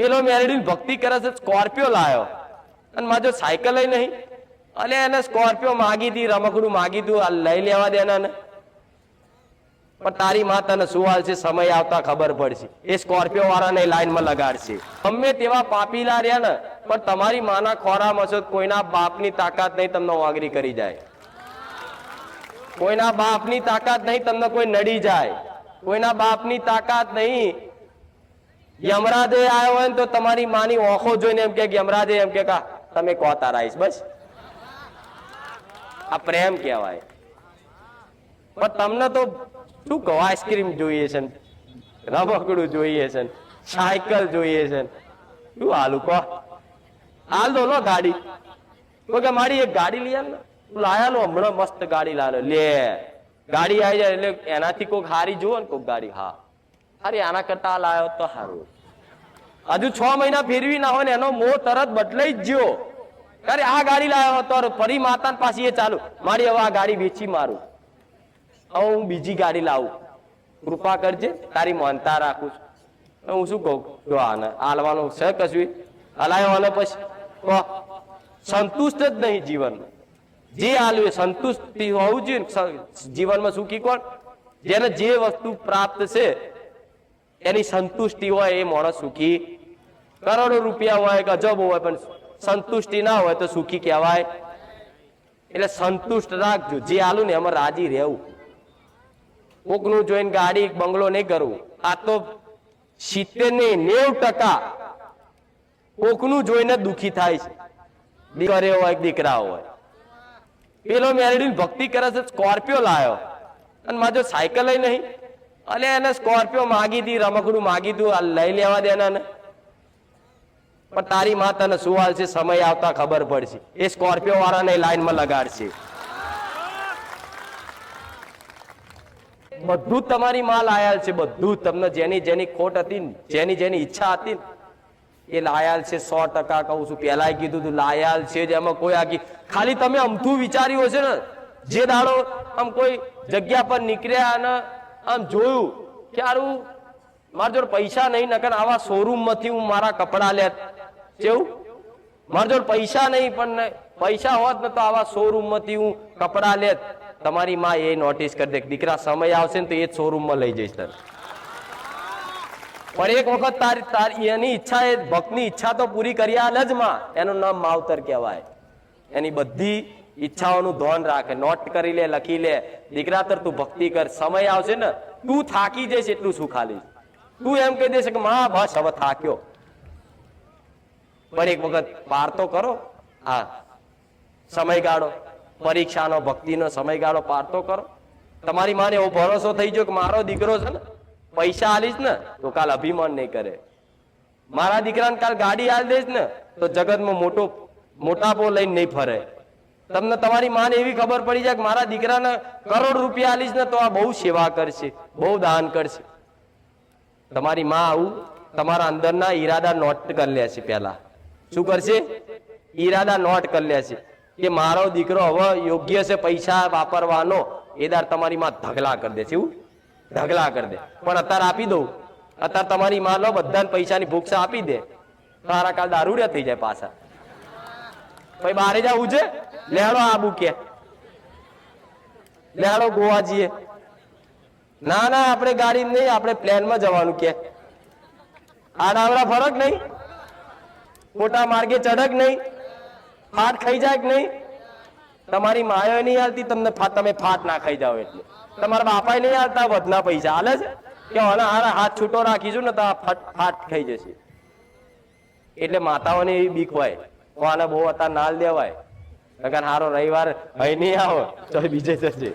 પેલો મેરડીને ભક્તિ કરે છે, સ્કોર્પિયો લાયો. અને માજો સાયકલ નહીં, અલે એને સ્કોર્પિયો માગી દી, રમકડું માગી દઉં આ લઈ લેવા દેના ને પણ તારી માં તને શું હાલશે સમય આવતા ખબર પડશે. એ સ્કોર્પિયો વાળાને લાઈનમાં લગાડશે. ગમે તેવા પાપીલા રહ્યા ને, પણ તમારી માના ખોરામાં મસો કોઈના બાપની તાકાત નહીં તમને વાગરી કરી જાય. કોઈના બાપની તાકાત નહીં તમને કોઈ નડી જાય. કોઈના બાપની તાકાત નહીં યમરાજે આવ્યો હોય તો તમારી માની ઓખો જોઈને એમ કે યમરાજે એમ કે કા તમે કો તારાઈશ બસ. આ પ્રેમ કહેવાય. પણ તમને તો શું કહો, આઈસ્ક્રીમ જોઈએ છે રમકડું જોઈએ છે સાયકલ જોઈએ છે શું હાલું કહો હાલ દો લો ગાડી. કે મારી એક ગાડી લઈ ને. લાયા લો, હમણાં મસ્ત ગાડી લાવ્યો. લે. ગાડી આવી જાય એટલે એનાથી કોઈક હારી જુઓ ને, કોઈક ગાડી. હા. અરે આના કરતા આ લાયો તો સારું હજુ છ મહિના ફેરવી ના હોય ને એનો મોહ તરત બદલાઈ જ ગયો. અરે આ ગાડી લાવ્યો હતો ફરી માતા પાસે એ ચાલુ. મારી હવે આ ગાડી વેચી મારું. હવે હું બીજી ગાડી લાવું. કૃપા કરજે, તારી માનતા રાખું છું. હું શું કહું? જો આને હાલવાનું છે કશું. હલાયો અને પછી. સંતુષ્ટ જ નહીં જીવનમાં. જે હાલવે સંતુષ્ટિ હોવું જોઈએ જીવનમાં સુખી કોણ? જેને જે વસ્તુ પ્રાપ્ત છે એની સંતુષ્ટિ હોય એ માણસ સુખી. કરોડો રૂપિયા હોય કે અજબ હોય, પણ સંતુષ્ટિ ના હોય તો સુખી કહેવાય. એટલે સંતુષ્ટ રાખજો. જે હાલું ને એમાં રાજી રહેવું. કોકનું જોઈને ગાડી, બંગલો નહીં કરવું. આ તો સિત્તેર ને નેવ ટકા કોકનું જોઈને દુખી થાય છે. દીકરીઓ હોય દીકરા હોય. પેલો મેરડીને ભક્તિ કરે છે, સ્કોર્પિયો લાયો. અને માજો સાયકલ નહીં. અલે એને સ્કોર્પિયો માગી હતી રમકડું માગી તું આ લઈ લેવા દેના ને પણ તારી માં તને શું છે, સમય આવતા ખબર પડશે. એ સ્કોર્પિયો વાળાને લાઈનમાં લગાડશે. બધું તમારી માં લાયાલ છે, બધું તમને જેની જેની ખોટ હતી, જેની જેની ઈચ્છા હતી એ લાયાલ છે, સો ટકા કહું છું. પેલા કીધું તું, લાયાલ છે જ. એમાં કોઈ આખી, ખાલી તમે અમથું વિચાર્યું હશે ને, જે દાડો આમ કોઈ જગ્યા પર નીકળ્યા અને આમ જોયું કે આરું મારા જોડે પૈસા નહીં, નકર આવા શોરૂમમાંથી હું મારા કપડા લેત. કેવું? મારા જોડે પૈસા નહીં, પણ પૈસા હોત ને તો આવા શોરૂમમાંથી હું કપડા લેત. તમારી માં એ નોટિસ કરી દે દીકરા, સમય આવશે ને તો એ જ શોરૂમમાં લઈ જઈશ તને. પણ એક વખત તારી તારી, એની ઈચ્છા, એ ભક્તની ઈચ્છા તો પૂરી કરી આલ જ માં. એનું નામ માવતર કહેવાય. એની બધી ઈચ્છાઓનું ધોન રાખે, નોટ કરી લે, લખી લે. દીકરા તર તું ભક્તિ કર, સમય આવશે ને, તું થાકી જઈશ એટલું શું ખાલી તું એમ કહી દેશે કે માં, બસ હવે થાક્યો. પણ એક વખત પાર તો કરો. હા. સમયગાળો પરીક્ષાનો, ભક્તિનો સમયગાળો પાર તો કરો. તમારી માને એવો ભરોસો થઈ ગયો કે મારો દીકરો છે ને, પૈસા આલીશ ને, તો કાલ અભિમાન નહીં કરે. મારા દીકરાને કાલ ગાડી આલી દઈશ ને, તો જગતમાં મોટો, મોટાપો લઈને નહીં ફરે. તમને તમારી માને એવી ખબર પડી જાય કે મારા દીકરાને કરોડ રૂપિયા આલીશ ને તો આ બહુ સેવા કરશે, બહુ દાન કરશે. તમારી માં આવું, તમારા અંદરના ઈરાદા નોટ કરી લે છે પહેલા. શું કરશે? ઈરાદા નોટ કરી લે છે કે મારો દીકરો હવે યોગ્ય છે પૈસા વાપરવાનો. એ દાર તમારી માં ઢગલા કરી દે છે, એવું? ઢગલા કરી દે. પણ અત્યારે આપી દઉં. અત્યારે તમારી માં લો બધાને પૈસાની ભૂક્ષા આપી દે. તારા કાલ દારૂડિયા થઈ જાય પાછા. પછી બારે જવું છે? લેડો આબુ કે લેડો ગોવા જઈએ. ના ના, આપણે ગાડી નહીં, આપણે પ્લેનમાં જવાનું કે. આડાવડા ફરક નહીં. મોટા માર્ગે ચડક નહીં. ફાટ ખાઈ જાય કે નહીં? તમારી માયો નહીં હાલતી, તમને તમે ફાટ ના ખાઈ જાઓ એટલે. તમારા બાપા નહીં હાલતા, વધના પૈસા હાલે છે. કે હવે હારા હાથ છૂટો રાખીશું ને તો ફાટ ખાઈ જશે. એટલે માતાઓને એવી બીક હોય. તો આને બહુ અત્યારે નાલ દેવાય. નકર હારો રવિવાર અહીં નહીં આવો, તો બીજે જશે